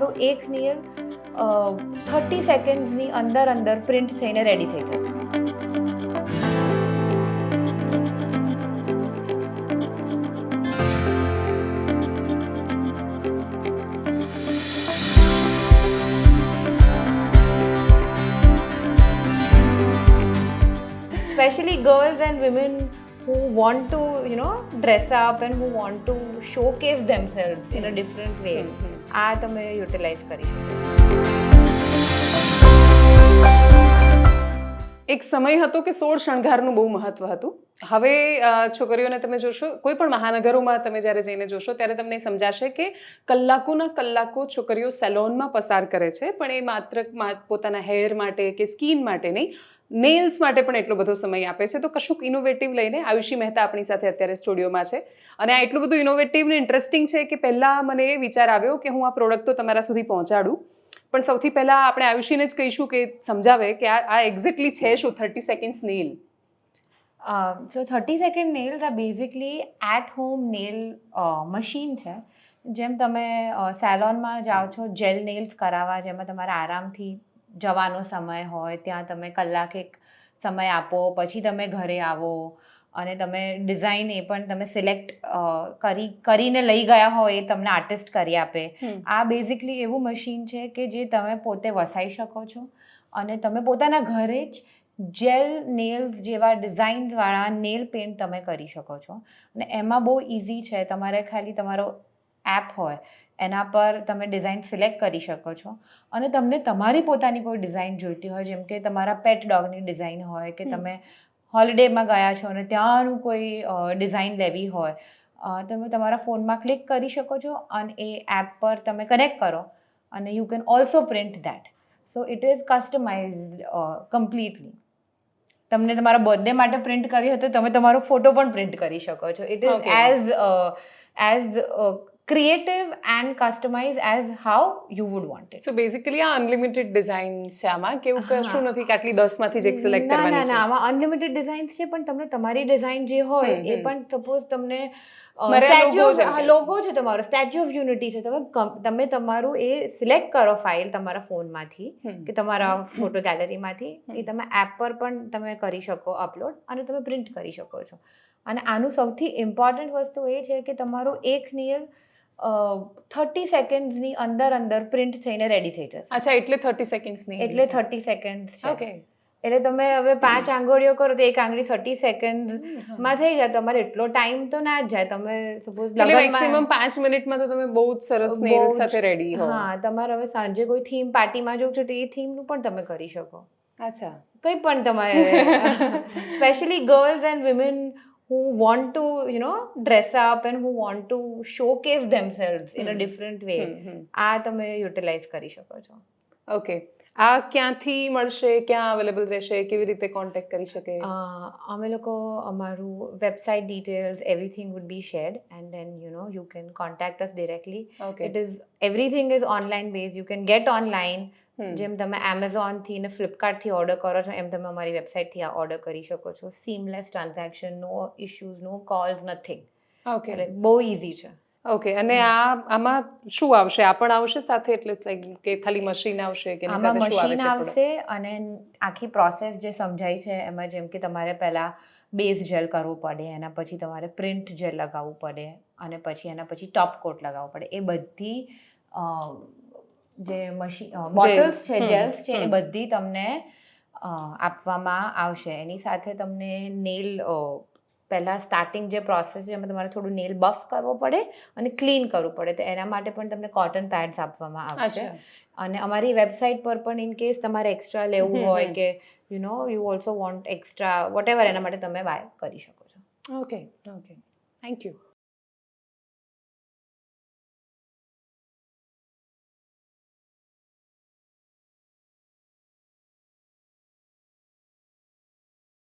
તમારું એક near thirty સેકન્ડની અંદર અંદર પ્રિન્ટ થઈને રેડી થઈ જશે. Specially girls and women who want to you know dress up and who want to showcase themselves in a different way આ તમે યુટિલાઇઝ કરી શકો એક સમય હતો કે સોળ શણગારનું બહુ મહત્વ હતું. હવે છોકરીઓને તમે જોશો, કોઈ પણ મહાનગરોમાં તમે જ્યારે જઈને જોશો, ત્યારે તમને સમજાશે કે કલાકોના કલાકો છોકરીઓ સેલોનમાં પસાર કરે છે, પણ એ માત્ર પોતાના હેર માટે કે સ્કિન માટે નહીં, નેલ્સ માટે પણ એટલો બધો સમય આપે છે. તો કશુંક ઇનોવેટિવ લઈને આયુષી મહેતા આપણી સાથે અત્યારે સ્ટુડિયોમાં છે. અને આ એટલું બધું ઇનોવેટિવ ને ઇન્ટરેસ્ટિંગ છે કે પહેલાં મને એ વિચાર આવ્યો કે હું આ પ્રોડક્ટ તો તમારા સુધી પહોંચાડું. પણ સૌથી પહેલાં આપણે આયુષીને જ કહીશું કે સમજાવે કે આ આ એક્ઝેક્ટલી છે શું? Thirty seconds nail so thirty second nails આ basically at home nail machine છે. જેમ તમે સેલોનમાં જાઓ છો જેલ નેલ્સ કરાવવા, જેમાં તમારે આરામથી જવાનો સમય હોય, ત્યાં તમે કલાક એક સમય આપો, પછી તમે ઘરે આવો અને તમે ડિઝાઇન એ પણ તમે સિલેક્ટ કરી કરીને લઈ ગયા હો એ તમને આર્ટિસ્ટ કરી આપે. આ બેઝિકલી એવું મશીન છે કે જે તમે પોતે વસાઈ શકો છો અને તમે પોતાના ઘરે જ જેલ નેલ્સ જેવા ડિઝાઇનવાળા નેલ પેન્ટ તમે કરી શકો છો. અને એમાં બહુ ઇઝી છે. તમારે ખાલી તમારો એપ હોય એના પર તમે ડિઝાઇન સિલેક્ટ કરી શકો છો. અને તમને તમારી પોતાની કોઈ ડિઝાઇન જોઈતી હોય જેમ કે તમારા પેટ ડોગની ડિઝાઇન હોય કે તમે હોલિડેમાં ગયા છો અને ત્યાંનું કોઈ ડિઝાઇન લેવી હોય તમે તમારા ફોનમાં ક્લિક કરી શકો છો અને એ એપ પર તમે કનેક્ટ કરો અને you can also print that so it is customize completely તમને તમારા બર્થડે માટે પ્રિન્ટ કરી હોય તો તમે તમારો ફોટો પણ પ્રિન્ટ કરી શકો છો. It is as as creative and customize as how you would want it. So basically આ અનલિમિટેડ ડિઝાઇન્સ છે આમાં. કે એવું કશું નથી કે આટલી દસમાંથી જ એક સિલેક્ટ ના ના ના આમાં અનલિમિટેડ ડિઝાઇન્સ છે પણ તમને તમારી ડિઝાઇન જે હોય એ પણ સપોઝ તમને. લોગો છે તમારો સ્ટેચ્યુ ઓફ યુનિટી છે. તમે તમે તમારું એ સિલેક્ટ કરો ફાઇલ તમારા ફોનમાંથી કે તમારા ફોટો ગેલેરીમાંથી એ તમે એપ પર પણ તમે કરી શકો અપલોડ અને તમે પ્રિન્ટ કરી શકો છો. અને આનું સૌથી ઇમ્પોર્ટન્ટ વસ્તુ એ છે કે તમારું એક નિયર થર્ટી સેકન્ડ્સની અંદર અંદર પ્રિન્ટ થઈને રેડી થઈ જશે. અચ્છા એટલે થર્ટી સેકન્ડ્સની એટલે થર્ટી સેકન્ડ છે. ઓકે એટલે તમે હવે પાંચ આંગળીઓ કરો તો એક આંગળી થર્ટી સેકન્ડમાં થઈ જાય. તમારે એટલો ટાઈમ તો ના જ જાય. તમે સપોઝ મેક્સિમમ પાંચ મિનિટમાં તો તમે બહુ જ સરસ નેલ સાથે રેડી હો. હા તમારે હવે સાંજે કોઈ થીમ પાર્ટીમાં જવું છે તો એ થીમનું પણ તમે કરી શકો. અચ્છા. કંઈ પણ તમારે. Specially girls and women who want to you know dress up and who want to showcase themselves in a hmm. different way hmm, hmm. આ તમે યુટિલાઇઝ કરી શકો છો ઓકે આ ક્યાંથી મળશે ક્યાં અવેલેબલ રહેશે કેવી રીતે કોન્ટેક્ટ કરી શકે અ, અમે લોકો અમારું website details everything would be shared and then you know you can contact us directly okay it is everything is online base you can get online Hmm. જેમ તમે એમેઝોનથી ને ફ્લિપકાર્ટથી ઓર્ડર કરો છો એમ તમે અમારી વેબસાઇટથી આ ઓર્ડર કરી શકો છો. Seamless transaction no issues no call nothing okay બહુ ઇઝી છે. ઓકે અને આ આમાં શું આવશે? આ પણ આવશે સાથે? એટલે લાઈક કે ખાલી મશીન આવશે કે આમાં મશીન આવશે અને આખી પ્રોસેસ જે સમજાય છે એમાં જેમ કે તમારે પહેલાં બેઝ જેલ કરવું પડે એના પછી તમારે પ્રિન્ટ જેલ લગાવવું પડે અને પછી એના પછી ટોપ કોટ લગાવવું પડે. એ બધી જે મશીન બોટલ્સ છે જેલ્સ છે એ બધી તમને આપવામાં આવશે. એની સાથે તમને નેલ પહેલાં સ્ટાર્ટિંગ જે પ્રોસેસ છે એમાં તમારે થોડું નેલ બફ કરવો પડે અને ક્લીન કરવું પડે. તો એના માટે પણ તમને કોટન પેડ્સ આપવામાં આવશે. અને અમારી વેબસાઇટ પર પણ ઇન કેસ તમારે એક્સ્ટ્રા લેવું હોય કે you know you also want extra whatever એના માટે તમે બાય કરી શકો છો. Okay okay thank you